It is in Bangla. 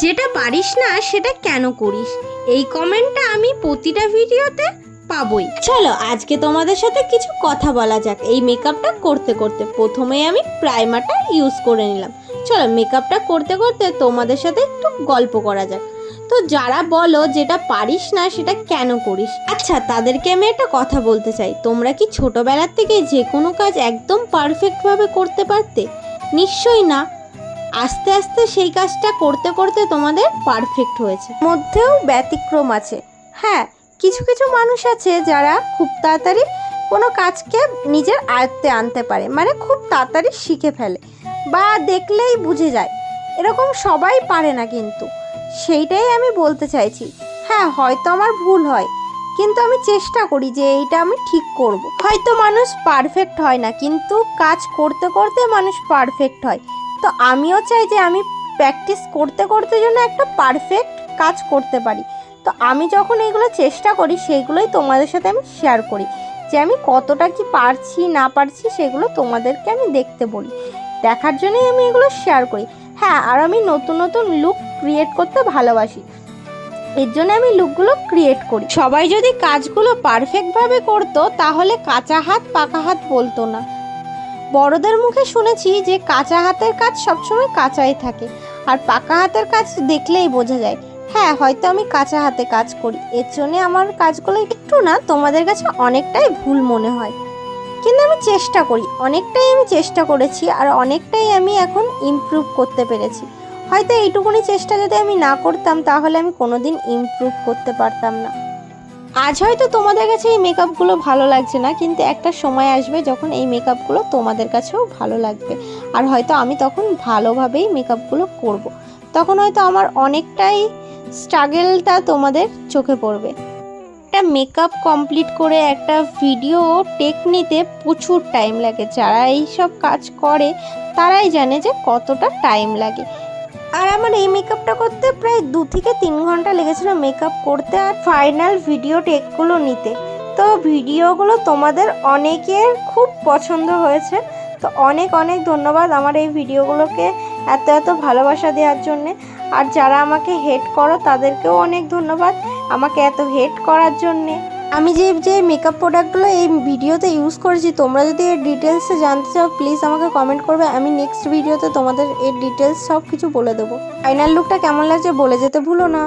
যেটা পারিস না, সেটা কেন করিস? এই কমেন্টটা আমি প্রতিটা ভিডিওতে পাবই। চলো, আজকে তোমাদের সাথে কিছু কথা বলা যাক। এই মেকআপটা করতে করতে প্রথমে আমি প্রাইমারটা ইউজ করে নিলাম। চলো, মেকআপটা করতে করতে তোমাদের সাথে একটু গল্প করা যাক। তো যারা বলো যেটা পারিস না, সেটা কেন করিস? আচ্ছা তাদেরকে আমি একটা কথা বলতে চাই। তোমরা কি ছোটবেলার থেকে যে কোনো কাজ একদম পারফেক্টভাবে করতে পারতে? নিশ্চয়ই না। আস্তে আস্তে সেই কাজটা করতে করতে তোমাদের পারফেক্ট হয়েছে। মধ্যেও ব্যতিক্রম আছে। হ্যাঁ কিছু কিছু মানুষ আছে যারা খুব তাড়াতাড়ি কোনো কাজকে নিজের আয়ত্তে আনতে পারে মানে খুব তাড়াতাড়ি শিখে ফেলে বা দেখলেই বুঝে যায়। এরকম সবাই পারে না কিন্তু। সেইটাই আমি বলতে চাইছি। হ্যাঁ হয়তো আমার ভুল হয়, কিন্তু আমি চেষ্টা করি যে এইটা আমি ঠিক করব। হয়তো মানুষ পারফেক্ট হয় না, কিন্তু কাজ করতে করতে মানুষ পারফেক্ট হয়। তো আমিও চাই যে আমি প্র্যাকটিস করতে করতে যেন একটা পারফেক্ট কাজ করতে পারি। তো আমি যখন এগুলো চেষ্টা করি সেইগুলোই তোমাদের সাথে আমি শেয়ার করি। যে আমি কতটা কি পারছি, না পারছি, সেগুলো তোমাদেরকে আমি দেখতে বলি। দেখার জন্যই আমি এগুলো শেয়ার করি। হ্যাঁ আর আমি নতুন নতুন লুক ক্রিয়েট করতে ভালোবাসি। এর জন্য আমি লুকগুলো ক্রিয়েট করি। সবাই যদি কাজগুলো পারফেক্টভাবে করতো, তাহলে কাঁচা হাত, পাকা হাত বলতো না। বড়দের মুখে শুনেছি যে কাঁচা হাতের কাজ সবসময় কাঁচাই থাকে। আর পাকা হাতের কাজ দেখলেই বোঝা যায়। হ্যাঁ হয়তো আমি কাঁচা হাতে কাজ করি। এর জন্যে আমার কাজগুলো একটু না তোমাদের কাছে অনেকটাই ভুল মনে হয়। কিন্তু আমি চেষ্টা করি। অনেকটাই আমি চেষ্টা করেছি আর অনেকটাই আমি এখন ইমপ্রুভ করতে পেরেছি। হয়তো এইটুকুনি চেষ্টা যদি আমি না করতাম, তাহলে আমি কোনোদিন ইমপ্রুভ করতে পারতাম না। আজ হয়তো তোমাদের কাছে এই মেকআপগুলো ভালো লাগছে না, কিন্তু একটা সময় আসবে যখন এই মেকআপগুলো তোমাদের কাছেও ভালো লাগবে। আর হয়তো আমি তখন ভালোভাবেই মেকআপগুলো করব। তখন হয়তো আমার অনেকটাই স্ট্রাগেলটা তোমাদের চোখে পড়বে। একটা মেকআপ কমপ্লিট করে একটা ভিডিও টেক নিতে প্রচুর টাইম লাগে। যারা এই সব কাজ করে, তারাই জানে যে কতটা টাইম লাগে। আর আমার এই মেকআপটা করতে থেকে তিন ঘণ্টা লেগেছিল মেকআপ করতে আর ফাইনাল ভিডিও টেকগুলো নিতে। তো ভিডিওগুলো তোমাদের অনেকের খুব পছন্দ হয়েছে। তো অনেক অনেক ধন্যবাদ আমার এই ভিডিওগুলোকে এত এত ভালোবাসা দেওয়ার জন্যে। আর যারা আমাকে হেট করো, তাদেরকেও অনেক ধন্যবাদ আমাকে এত হেট করার জন্যে। আমি যে যে মেকআপ প্রোডাক্টগুলো এই ভিডিওতে ইউজ করেছি, তোমরা যদি এর ডিটেলসে জানতে চাও প্লিজ আমাকে কমেন্ট করবে। আমি নেক্সট ভিডিওতে তোমাদের এর ডিটেলস সব কিছু বলে দেবো। ফাইনাল লুকটা কেমন লাগছে বলে যেতে ভুলো না।